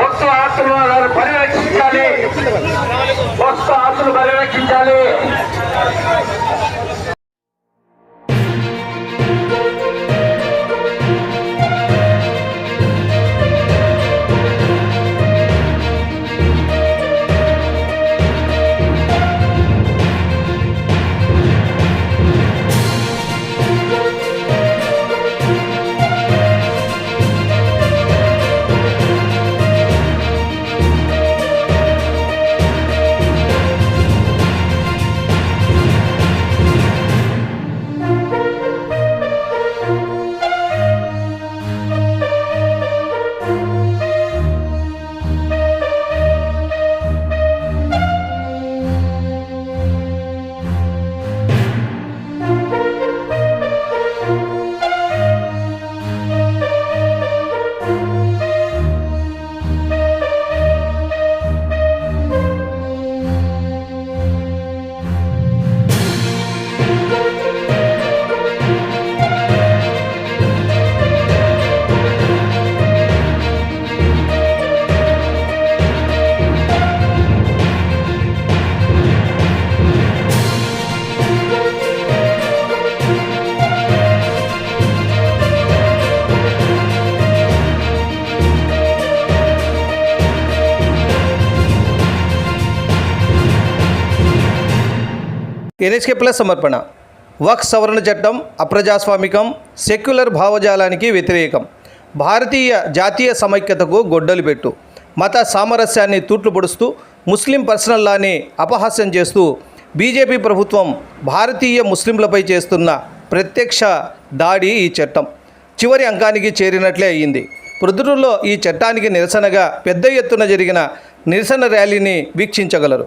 వస్తు ఆస్తులను పరిరక్షించాలి. వస్తు ఆస్తులు పరిరక్షించాలి. ఎన్హెచ్కే ప్లస్ సమర్పణ. వక్ సవరణ చట్టం అప్రజాస్వామికం సెక్యులర్ భావజాలానికి వ్యతిరేకం. భారతీయ జాతీయ సమైక్యతకు గొడ్డలి పెట్టు. మత సామరస్యాన్ని తూట్లు పొడుస్తూ ముస్లిం పర్సనల్ లాని అపహాస్యం చేస్తూ బీజేపీ ప్రభుత్వం భారతీయ ముస్లింలపై చేస్తున్న ప్రత్యక్ష దాడి ఈ చట్టం. చివరి అంకానికి చేరినట్లే అయ్యింది. ప్రొద్దుటూరులో ఈ చట్టానికి నిరసనగా పెద్ద ఎత్తున జరిగిన నిరసన ర్యాలీని వీక్షించగలరు.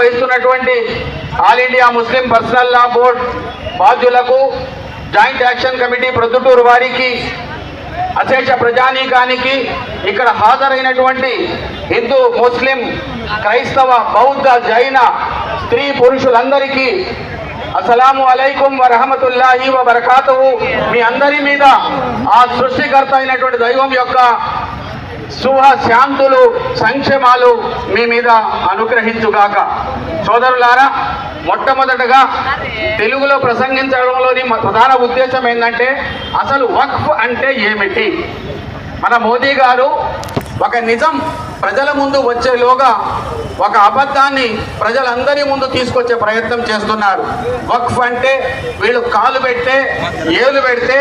వహిస్తున్నటువంటి all India Muslim personal law board బాధ్యులకు joint action committee Proddatur వారికి అశేష ప్రజానీకానికి ఇక్కడ హాజరైనటువంటి హిందూ ముస్లిం క్రైస్తవ బౌద్ధ జైన స్త్రీ పురుషులందరికీ అస్సలాము అలైకుం వరహమతుల్లాహి వబర్కాతుహు. మీ అందరి మీద ఆ సృష్టికర్త అయినటువంటి దైవం యొక్క శుభశాంతులు సంక్షేమాలు మీ మీద అనుగ్రహించుగాక. సోదరులారా మొట్టమొదటగా తెలుగులో ప్రసంగించడంలోని ప్రధాన ఉద్దేశం ఏంటంటే అసలు వక్ఫ్ అంటే ఏమిటి? మన మోదీ గారు ఒక నిజం ప్రజల ముందు వచ్చేలోగా ఒక అబద్ధాన్ని ప్రజలందరి ముందు తీసుకొచ్చే ప్రయత్నం చేస్తున్నారు. వక్ఫ్ అంటే వీళ్ళు కాలు పెడితే ఏలు పెడితే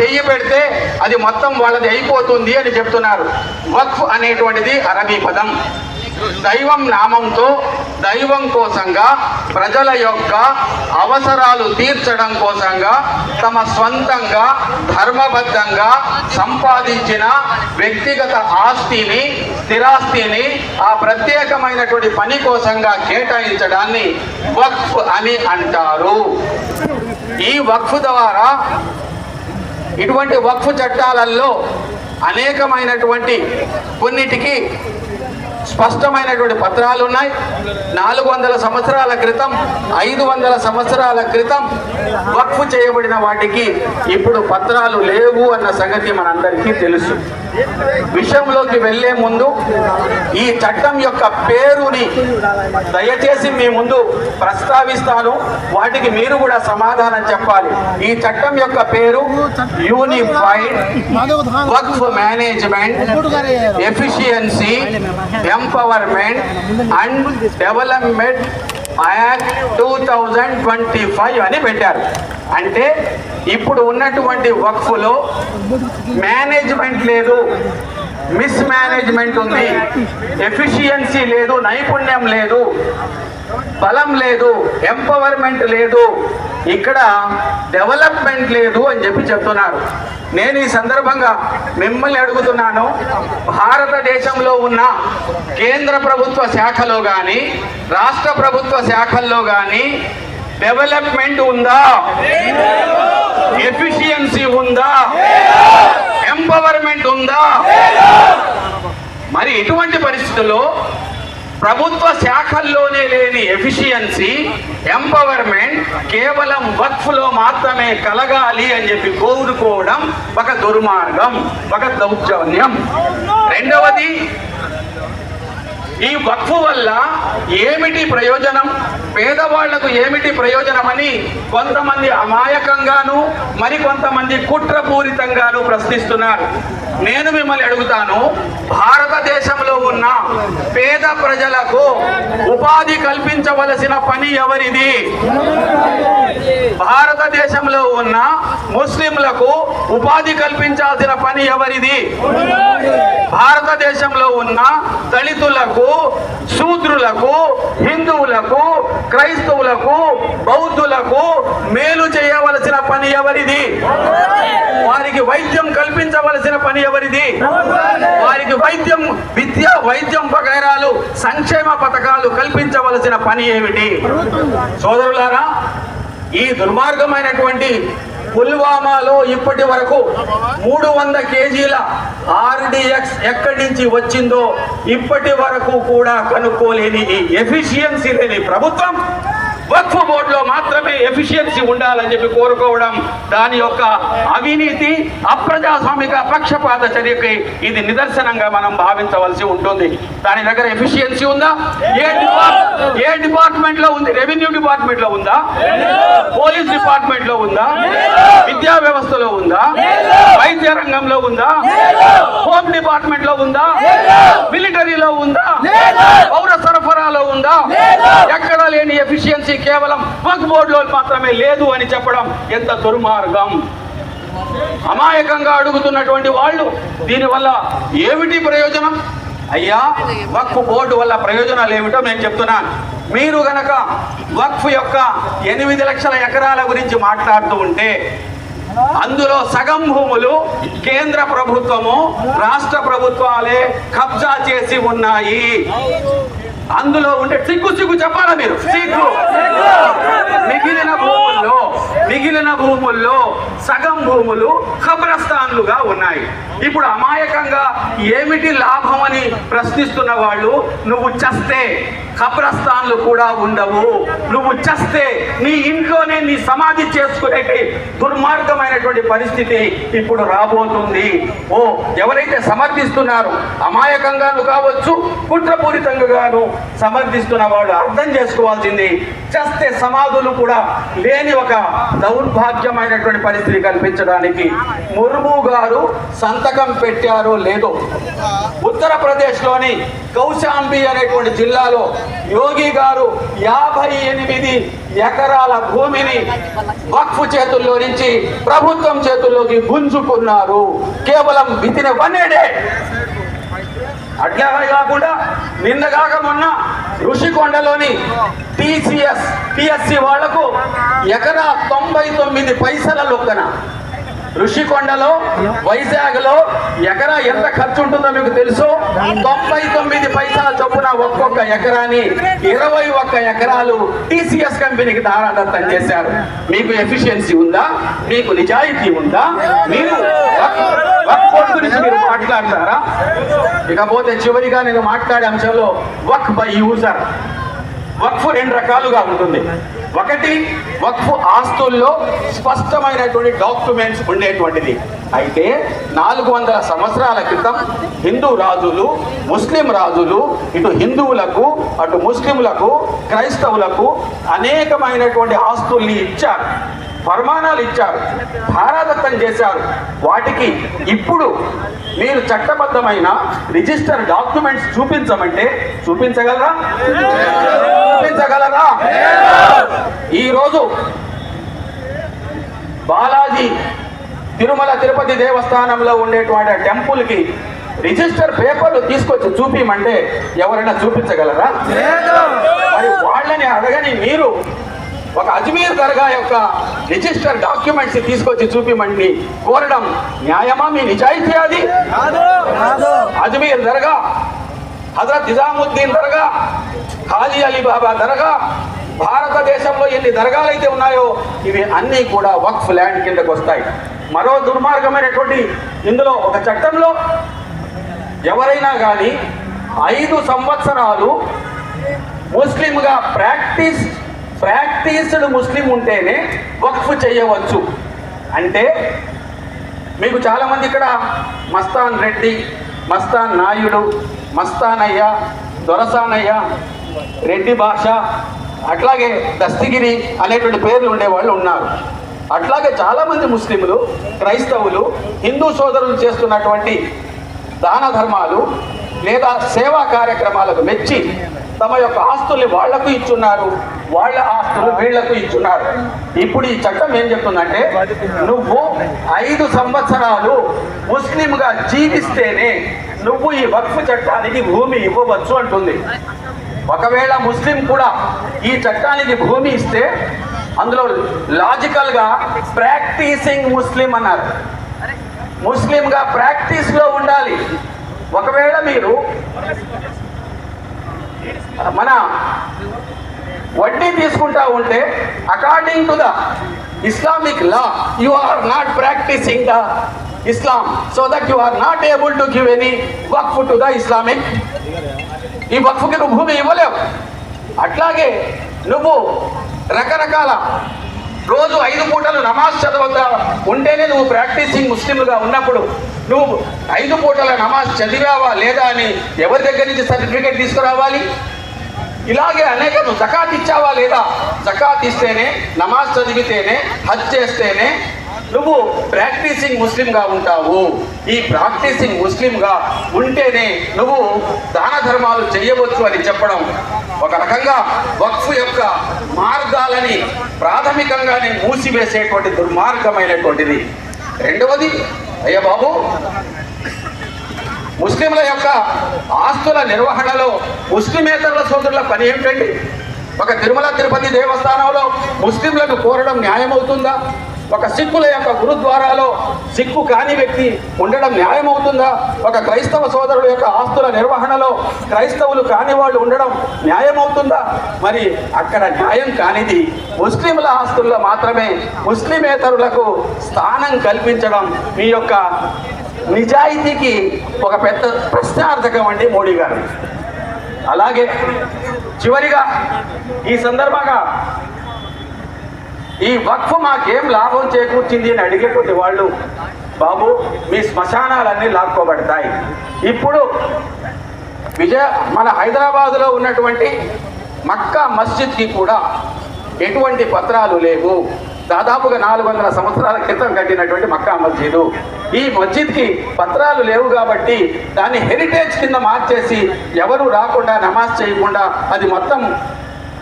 చెయ్యి పెడితే అది మొత్తం వాళ్ళది అయిపోతుంది అని చెప్తున్నారు. వక్ఫ్ అనేటువంటిది అరబీ పదం. దైవం నామంతో దైవం కోసంగా ప్రజల యొక్క అవసరాలు తీర్చడం కోసంగా తమ స్వంతంగా ధర్మబద్ధంగా సంపాదించిన వ్యక్తిగత ఆస్తిని స్థిరాస్తిని ఆ ప్రత్యేకమైనటువంటి పని కోసంగా కేటాయించడాన్ని వక్ఫ్ అని అంటారు. ఈ వక్ఫ్ ద్వారా ఇటువంటి వక్ఫ్ చట్టాలలో అనేకమైనటువంటి కొన్నిటికి స్పష్టమైనటువంటి పత్రాలు ఉన్నాయి. నాలుగు వందల సంవత్సరాల క్రితం ఐదు వందల సంవత్సరాల క్రితం వక్ఫ్ చేయబడిన వాటికి ఇప్పుడు పత్రాలు లేవు అన్న సంగతి మనందరికీ తెలుసు. విషయంలోకి వెళ్ళే ముందు ఈ చట్టం యొక్క పేరుని దయచేసి మీ ముందు ప్రస్తావిస్తాను. వాటికి మీరు కూడా సమాధానం చెప్పాలి. ఈ చట్టం యొక్క పేరు unified Waqf management efficiency empowerment and development act two thousand twenty five అని పెట్టారు. అంటే ఇప్పుడు ఉన్నటువంటి వక్ఫ్లో మేనేజ్మెంట్ లేదు మిస్ మేనేజ్మెంట్ ఉంది ఎఫిషియన్సీ లేదు నైపుణ్యం లేదు బలం లేదు ఎంపవర్మెంట్ లేదు ఇక్కడ డెవలప్మెంట్ లేదు అని చెప్పి చెప్తున్నారు. నేను ఈ సందర్భంగా మిమ్మల్ని అడుగుతున్నాను భారతదేశంలో ఉన్న కేంద్ర ప్రభుత్వ శాఖలో కానీ రాష్ట్ర ప్రభుత్వ శాఖల్లో కానీ డెవలప్మెంట్ ఉందా? ఎఫిషియన్సీ ఉందా? ఎంపవర్మెంట్ ఉందా? మరి ఇటువంటి పరిస్థితుల్లో ప్రభుత్వ శాఖల్లోనే లేని ఎఫిషియన్సీ ఎంపవర్మెంట్ కేవలం వక్ఫ్లో మాత్రమే కలగాలి అని చెప్పి కోరుకోవడం ఒక దుర్మార్గం ఒక దౌర్జన్యం. రెండవది ఈ వక్ఫ్ వల్ల ఏమిటి ప్రయోజనం? పేదవాళ్ళకు ఏమిటి ప్రయోజనమని కొంతమంది అమాయకంగాను మరికొంతమంది కుట్రపూరితంగాను ప్రశ్నిస్తున్నారు. నేను మిమ్మల్ని అడుగుతాను భారతదేశంలో ఉన్న పేద ప్రజలకు ఉపాధి కల్పించవలసిన పని ఎవరిది? భారతదేశంలో ఉన్న ముస్లింలకు ఉపాధి కల్పించాల్సిన పని ఎవరిది? భారతదేశంలో ఉన్న దళితులకు శూద్రులకు హిందువులకు క్రైస్తవులకు బౌద్ధులకు మేలు చేయవలసిన పని ఎవరిది? వారికి వైద్యం కల్పించవలసిన పని ఎవరిది? వారికి వైద్యం విద్య వైద్యం వగైరాలు సంక్షేమ పథకాలు కల్పించవలసిన పని ఏమిటి? సోదరులారా ఈ దుర్మార్గమైనటువంటి పుల్వామాలో ఇప్పటి వరకు మూడు వంద కేజీల ఆర్డిఎక్స్ ఎక్కడి నుంచి వచ్చిందో ఇప్పటి వరకు కూడా కనుక్కోలేని ఈ ఎఫిషియన్సీ లేని ప్రభుత్వం. వక్ఫ్ బోర్డులో మాత్రమే ఎఫిషియన్సీ ఉండాలని చెప్పి కోరుకోవడం దాని యొక్క అవినీతి అప్రజాస్వామిక పక్షపాత చర్యకి ఇది నిదర్శనంగా మనం భావించవలసి ఉంటుంది. దాని దగ్గర ఎఫిషియన్సీ ఉందా? ఏ ఏ డిపార్ట్మెంట్లో ఉంది? రెవెన్యూ డిపార్ట్మెంట్లో ఉందా? పోలీస్ డిపార్ట్మెంట్లో ఉందా? విద్యా వ్యవస్థలో ఉందా? వైద్య రంగంలో ఉందా? హోమ్ డిపార్ట్మెంట్లో ఉందా మిలిటరీలో ఉందా? పౌర సరఫరాలో ఉందా? ఎక్కడ లేని ఎఫిషియన్సీ కేవలం వక్ బోర్డులో మాత్రమే లేదు అని చెప్పడం ఎంత దుర్మార్గం? అమాయకంగా అడుగుతున్నటువంటి వాళ్ళు దీనివల్ల ఏమిటి ప్రయోజనం? అయ్యా వక్ఫ్ బోర్డు వల్ల ప్రయోజనాలు ఏమిటో నేను చెప్తున్నాను మీరు గనక వక్ఫ్ యొక్క ఎనిమిది లక్షల ఎకరాల గురించి మాట్లాడుతూ ఉంటే అందులో సగం భూములు కేంద్ర ప్రభుత్వము రాష్ట్ర ప్రభుత్వాలే కబ్జా చేసి ఉన్నాయి. అందులో ఉంటే సిగ్గు సిగ్గు చెప్పాలా మీరు? సిగ్గు. మిగిలిన భూముల్లో మిగిలిన భూముల్లో సగం భూములు ఖబరస్థాన్లుగా ఉన్నాయి. ఇప్పుడు అమాయకంగా ఏమిటి లాభం అని ప్రశ్నిస్తున్న వాళ్ళు నువ్వు చస్తే కబ్రస్థాన్లు కూడా ఉండవు. నువ్వు చస్తే నీ ఇంట్లోనే నీ సమాధి చేసుకునే దుర్మార్గమైనటువంటి పరిస్థితి ఇప్పుడు రాబోతుంది. ఓ ఎవరైతే సమర్థిస్తున్నారు అమాయకంగాను కావచ్చు కుట్రపూరితంగాను సమర్థిస్తున్న వాళ్ళు అర్థం చేసుకోవాల్సింది. చస్తే సమాధులు కూడా లేని ఒక దౌర్భాగ్యమైనటువంటి పరిస్థితి కల్పించడానికి ముర్ము గారు సంతకం పెట్టారో లేదో. ఉత్తరప్రదేశ్లోని కౌశాంబి అనేటువంటి జిల్లాలో యోగి గారు యాభై ఎనిమిది ఎకరాల భూమిని వక్ఫ్ చేతుల్లో నుంచి ప్రభుత్వం చేతుల్లోకి గుంజుకున్నారు. కేవలం వితిన వన్ డే. అట్లాగే కాకుండా నిన్న కాక మొన్న ఋషికొండలోని టీసీఎస్ టిఎస్సి వాళ్ళకు ఎకరా తొంభై తొమ్మిది పైసల లొక్కన ఋషికొండలో వైజాగ్లో ఎకరా ఎంత ఖర్చు ఉంటుందో మీకు తెలుసు? తొంభై తొమ్మిది పైసల చొప్పున ఒక్కొక్క ఎకరాని ఇరవై ఒక్క ఎకరాలు టీసీఎస్ కంపెనీకి దారాదత్తం చేశారు. మీకు ఎఫిషియన్సీ ఉందా? మీకు నిజాయితీ ఉందా? మీరు గురించి మీరు మాట్లాడతారా? ఇకపోతే చివరిగా నేను మాట్లాడే అంశంలో వక్ బై యూజర్. వక్ఫ్ రెండు రకాలుగా ఉంటుంది. ఒకటి వక్ఫ్ ఆస్తుల్లో స్పష్టమైనటువంటి డాక్యుమెంట్స్ ఉండేటువంటిది. అయితే నాలుగు వందల సంవత్సరాల క్రితం హిందూ రాజులు ముస్లిం రాజులు ఇటు హిందువులకు అటు ముస్లింలకు క్రైస్తవులకు అనేకమైనటువంటి ఆస్తుల్ని ఇచ్చారు. ఫర్మానాలు ఇచ్చారు ధారాదత్తం చేశారు. వాటికి ఇప్పుడు మీరు చట్టబద్ధమైన రిజిస్టర్ డాక్యుమెంట్స్ చూపించమంటే చూపించగలరా? చూపించగలరా? ఈరోజు బాలాజీ తిరుమల తిరుపతి దేవస్థానంలో ఉండేటువంటి టెంపుల్కి రిజిస్టర్ పేపర్లు తీసుకొచ్చి చూపిమంటే ఎవరైనా చూపించగలరా? మరి వాళ్ళని అడగని మీరు ఒక అజ్మీర్ దర్గా యొక్క రిజిస్టర్ డాక్యుమెంట్స్ తీసుకొచ్చి చూపిమండి. కోరడం న్యాయమా? మీ నిజాయితీ అది? అజ్మీర్ దర్గా హజరత్ నిజాముద్దీన్ దర్గా ఖాజీ అలీ బాబా దర్గా భారతదేశంలో ఎన్ని దర్గాలు అయితే ఉన్నాయో ఇవి అన్నీ కూడా వక్ఫ్ ల్యాండ్ కిందకు వస్తాయి. మరో దుర్మార్గమైనటువంటి ఇందులో ఒక చట్టంలో ఎవరైనా కానీ ఐదు సంవత్సరాలు ముస్లింగా ప్రాక్టీస్ ప్రాక్టీస్డ్ ముస్లిం ఉంటేనే వక్ఫ్ చేయవచ్చు. అంటే మీకు చాలామంది ఇక్కడ మస్తాన్ రెడ్డి మస్తాన్ నాయుడు మస్తానయ్య దొరసానయ్య రెడ్డి భాష అట్లాగే దస్తగిరి అనేటువంటి పేర్లు ఉండేవాళ్ళు ఉన్నారు. అట్లాగే చాలామంది ముస్లింలు క్రైస్తవులు హిందూ సోదరులు చేస్తున్నటువంటి దాన ధర్మాలు లేదా సేవా కార్యక్రమాలకు మెచ్చి తమ యొక్క ఆస్తుల్ని వాళ్ళకు ఇచ్చున్నారు. వాళ్ళ ఆస్తులు వీళ్ళకు ఇచ్చున్నారు. ఇప్పుడు ఈ చట్టం ఏం చెప్తుందంటే నువ్వు ఐదు సంవత్సరాలు ముస్లింగా జీవిస్తేనే నువ్వు ఈ వక్ఫ్ చట్టానికి భూమి ఇవ్వవచ్చు అంటుంది. ఒకవేళ ముస్లిం కూడా ఈ చట్టానికి భూమి ఇస్తే అందులో లాజికల్గా ప్రాక్టీసింగ్ ముస్లిం అన్నారు. ముస్లింగా ప్రాక్టీస్లో ఉండాలి. ఒకవేళ మీరు మన వడ్డీ తీసుకుంటా ఉంటే according to the Islamic law you are not practising the Islam so that you are not able to give any Waqf to the Islamic ఈ వక్ఫ్కి నువ్వు భూమి ఇవ్వలేవు. అట్లాగే నువ్వు రకరకాల రోజు ఐదు పూటలు నమాజ్ చదవగా ఉంటేనే నువ్వు ప్రాక్టీసింగ్ ముస్లింలుగా ఉన్నప్పుడు నువ్వు ఐదు పూటల నమాజ్ చదివావా లేదా అని ఎవరి దగ్గర నుంచి సర్టిఫికేట్ తీసుకురావాలి? ఇలాగే అనేక నువ్వు జకాత్ ఇచ్చావా లేదా? జకాత్ ఇస్తేనే నమాజ్ చదివితేనే హజ్ చేస్తేనే నువ్వు ప్రాక్టీసింగ్ ముస్లింగా ఉంటావు. ఈ ప్రాక్టీసింగ్ ముస్లింగా ఉంటేనే నువ్వు దాన ధర్మాలు చేయవచ్చు అని చెప్పడం ఒక రకంగా వక్ఫ్ యొక్క మార్గాలని ప్రాథమికంగానే మూసివేసేటువంటి దుర్మార్గమైనటువంటిది. రెండవది అయ్య బాబు ముస్లింల యొక్క ఆస్తుల నిర్వహణలో ముస్లిమేతరుల సోదరుల పని ఏమిటండి? ఒక తిరుమల తిరుపతి దేవస్థానంలో ముస్లింలను కోరడం న్యాయమవుతుందా? ఒక సిక్కుల యొక్క గురుద్వారాలో సిక్కు కాని వ్యక్తి ఉండడం న్యాయమవుతుందా? ఒక క్రైస్తవ సోదరుల యొక్క ఆస్తుల నిర్వహణలో క్రైస్తవులు కాని వాళ్ళు ఉండడం న్యాయమవుతుందా? మరి అక్కడ న్యాయం కానిది ముస్లింల ఆస్తుల్లో మాత్రమే ముస్లిమేతరులకు స్థానం కల్పించడం మీ యొక్క నిజాయితీకి ఒక పెద్ద ప్రశ్నార్థకం అండి మోడీ గారు. అలాగే చివరిగా ఈ సందర్భంగా ఈ వక్ఫ్ మాకేం లాభం చేకూర్చింది అని అడిగేటువంటి వాళ్ళు బాబు మీ శ్మశానాలన్నీ లాక్కోబడతాయి. ఇప్పుడు విజయ మన హైదరాబాదులో ఉన్నటువంటి మక్కా మస్జిద్కి కూడా ఎటువంటి పత్రాలు లేవు. దాదాపుగా నాలుగు వందల సంవత్సరాల క్రితం కట్టినటువంటి మక్కా మస్జీదు. ఈ మస్జిద్కి పత్రాలు లేవు కాబట్టి దాన్ని హెరిటేజ్ కింద మార్చేసి ఎవరు రాకుండా నమాజ్ చేయకుండా అది మొత్తం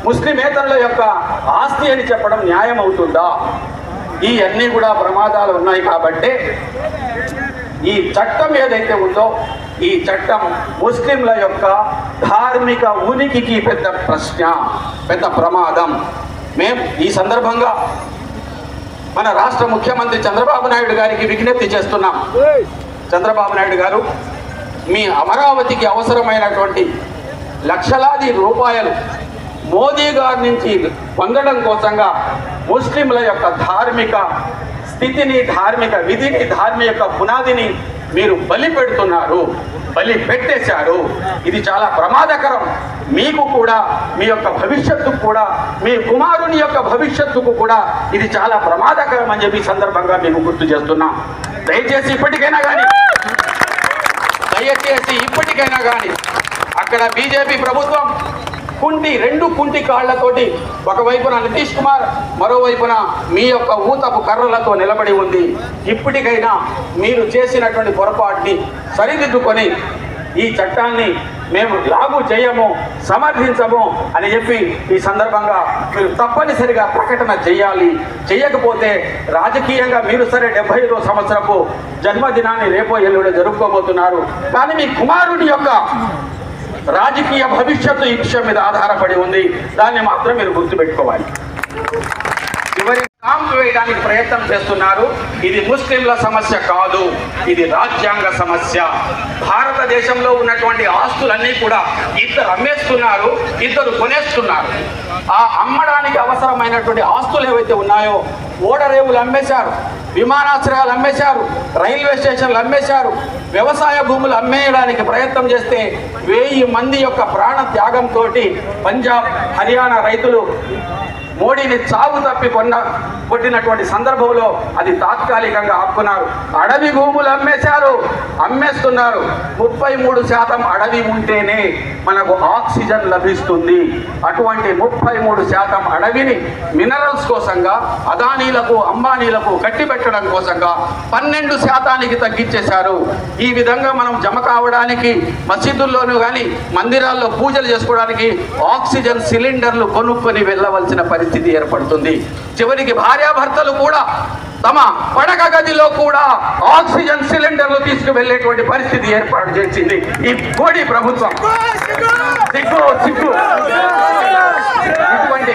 ముస్లిమేతరుల యొక్క ఆస్తి అని చెప్పడం న్యాయం అవుతుందా ఈ అన్నీ కూడా ప్రమాదాలు ఉన్నాయి కాబట్టి ఈ చట్టం ఏదైతే ఉందో ఈ చట్టం ముస్లింల యొక్క ధార్మిక ఉనికికి పెద్ద ప్రశ్న పెద్ద ప్రమాదం. మేం ఈ సందర్భంగా మన రాష్ట్ర ముఖ్యమంత్రి చంద్రబాబు నాయుడు గారికి విజ్ఞప్తి చేస్తున్నాం. చంద్రబాబు నాయుడు గారు మీ అమరావతికి అవసరమైనటువంటి లక్షలాది రూపాయలు మోదీ గారి నుంచి పొందడం కోసంగా ముస్లింల యొక్క ధార్మిక స్థితిని ధార్మిక విధిని ధార్మిక యొక్క పునాదిని మీరు బలి పెడుతున్నారు బలి పెట్టేశారు. ఇది చాలా ప్రమాదకరం. మీకు కూడా మీ యొక్క భవిష్యత్తుకు కూడా మీ కుమారుని యొక్క భవిష్యత్తుకు కూడా ఇది చాలా ప్రమాదకరం అని చెప్పి సందర్భంగా మేము గుర్తు చేస్తున్నాం. దయచేసి ఇప్పటికైనా కానీ దయచేసి ఇప్పటికైనా కానీ అక్కడ బీజేపీ ప్రభుత్వం కుంటి రెండు కుంటి కాళ్ళతోటి ఒకవైపున నితీష్ కుమార్ మరోవైపున మీ యొక్క ఊతపు కర్రలతో నిలబడి ఉంది. ఇప్పటికైనా మీరు చేసినటువంటి పొరపాటుని సరిదిద్దుకొని ఈ చట్టాన్ని మేము లాగు చేయము సమర్థించము అని చెప్పి ఈ సందర్భంగా మీరు తప్పనిసరిగా ప్రకటన చేయాలి. చేయకపోతే రాజకీయంగా మీరు సరే డెబ్బై ఐదో సంవత్సరపు జన్మదినాన్ని రేపో ఎల్లుండి జరుపుకోబోతున్నారు. కానీ మీ కుమారుడి యొక్క రాజకీయ భవిష్యత్తు ఈ విషయం మీద ఆధారపడి ఉంది. దాన్ని మాత్రం మీరు గుర్తుపెట్టుకోవాలి. చివరి వేయడానికి ప్రయత్నం చేస్తున్నారు. ఇది ముస్లింల సమస్య కాదు ఇది రాజ్యాంగ సమస్య. భారతదేశంలో ఉన్నటువంటి ఆస్తులన్నీ కూడా ఇద్దరు అమ్మేస్తున్నారు ఇద్దరు కొనేస్తున్నారు. ఆ అమ్మడానికి అవసరమైనటువంటి ఆస్తులు ఏవైతే ఉన్నాయో ఓడరేవులు అమ్మేశారు విమానాశ్రయాలు అమ్మేశారు రైల్వే స్టేషన్లు అమ్మేశారు వ్యవసాయ భూములు అమ్మేయడానికి ప్రయత్నం చేస్తే వెయ్యి మంది యొక్క ప్రాణ త్యాగంతో పంజాబ్ హర్యానా రైతులు మోడీని చావు తప్పి కొన్న కొట్టినటువంటి సందర్భంలో అది తాత్కాలికంగా ఆపుకున్నారు. అడవి భూములు అమ్మేశారు అమ్మేస్తున్నారు. ముప్పై మూడు శాతం అడవి ఉంటేనే మనకు ఆక్సిజన్ లభిస్తుంది. అటువంటి ముప్పై మూడు శాతం అడవిని మినరల్స్ కోసంగా అదానీలకు అంబానీలకు కట్టిపెట్టడం కోసంగా పన్నెండు శాతానికి తగ్గించేశారు. ఈ విధంగా మనం జమ కావడానికి మసీదుల్లోనూ కానీ మందిరాల్లో పూజలు చేసుకోవడానికి ఆక్సిజన్ సిలిండర్లు కొనుక్కొని వెళ్ళవలసిన పరిస్థితి ఏర్పడుతుంది. చివరికి భార్యాభర్తలు కూడా తమ పడక గదిలో కూడా ఆక్సిజన్ సిలిండర్లు తీసుకువెళ్ళేటువంటి పరిస్థితి ఏర్పాటు చేసింది. ఈ మోడీ ప్రభుత్వం. సిగ్గు సిగ్గు. ఇటువంటి